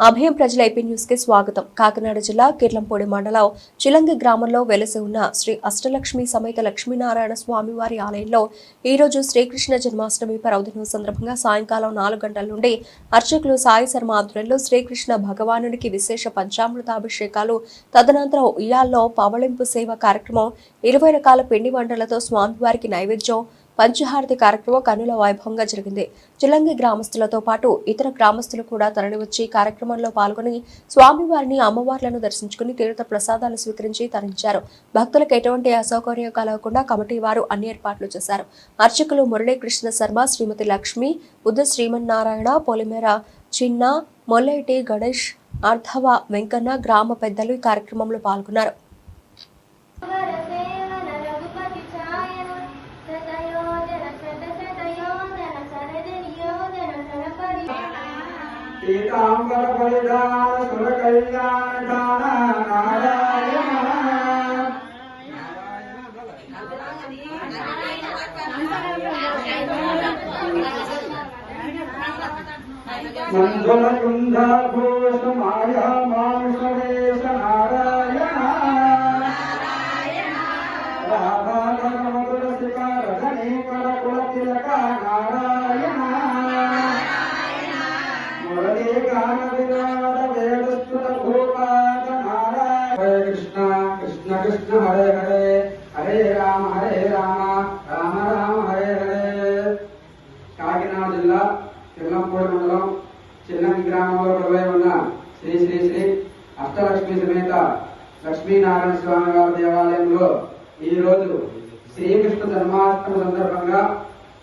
అభయం ప్రజల ఏపీ న్యూస్కి స్వాగతం. కాకినాడ జిల్లా కిర్లంపూడి మండలం చిలంగి గ్రామంలో వెలసి ఉన్న శ్రీ అష్టలక్ష్మి సమేత లక్ష్మీనారాయణ స్వామి వారి ఆలయంలో ఈ రోజు శ్రీకృష్ణ జన్మాష్టమి పర్వదినం సందర్భంగా సాయంకాలం నాలుగు గంటల నుండి అర్చకులు సాయి శర్మ ఆధ్వర్యంలో శ్రీకృష్ణ భగవానుడికి విశేష పంచామృతాభిషేకాలు తదనంతరం ఉయ్యాల్లో పవళింపు సేవ కార్యక్రమం ఇరవై రకాల పిండి వంటలతో స్వామివారికి నైవేద్యం పంచహారతి కార్యక్రమం కన్నుల వైభవంగా జరిగింది. చిలంగి గ్రామస్తులతో పాటు ఇతర గ్రామస్తులు కూడా తరలివచ్చి కార్యక్రమంలో పాల్గొని స్వామివారిని అమ్మవార్లను దర్శించుకుని తీర్థ ప్రసాదాలు స్వీకరించి తరించారు. భక్తులకు ఎటువంటి అసౌకర్యం కలగకుండా కమిటీ వారు అన్ని ఏర్పాట్లు చేశారు. అర్చకులు మురళీకృష్ణ శర్మ శ్రీమతి లక్ష్మి బుద్ధ శ్రీమన్నారాయణ పొలిమేర చిన్న మొల్లైటి గణేష్ అర్ధవ వెంకన్న గ్రామ పెద్దలు ఈ కార్యక్రమంలో పాల్గొన్నారు. పీతాంబర పరిధాన సుర కళ్యాణ నారాయణ మాయా మాంసరే రామ రామ హరే హరే కాకినాడ జిల్లా తిరుమలపూడి మండలం చిన్నంగి గ్రామంలో కొలువై ఉన్న శ్రీ శ్రీ శ్రీ అష్టలక్ష్మి సమేత లక్ష్మీనారాయణ స్వామి వారి దేవాలయంలో ఈ రోజు శ్రీకృష్ణ జన్మాష్టమి సందర్భంగా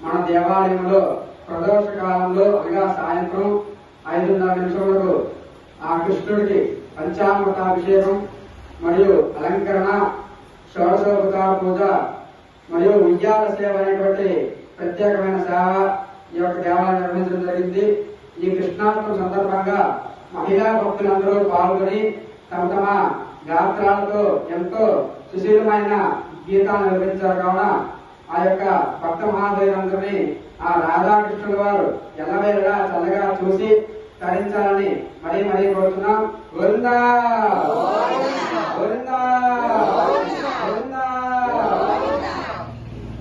మన దేవాలయంలో ప్రదోష కాలంలో అనగా సాయంత్రం ఐదున్నర నిమిషములకు ఆ కృష్ణుడికి పంచామృతాభిషేకం మరియు అలంకరణ షోడశోపకార పూజ మరియు ఉయ్యాల సేవ అనేటువంటి ప్రత్యేకమైన సేవ ఈ యొక్క దేవాలయం నిర్వహించడం జరిగింది. ఈ కృష్ణాష్టమి సందర్భంగా మహిళా భక్తులందరూ పాల్గొని తమ తమ గాత్రాలతో ఎంతో సుశీలమైన గీతాలు నిర్వహించారు. కావున ఆ యొక్క భక్త మహాదేవులందరినీ ఆ రాధాకృష్ణుల వారు ఎల్లవేళలా చల్లగా చూసి తరించాలని మరీ మరీ కోరుతున్నాం. గోవిందా! గోవిందా!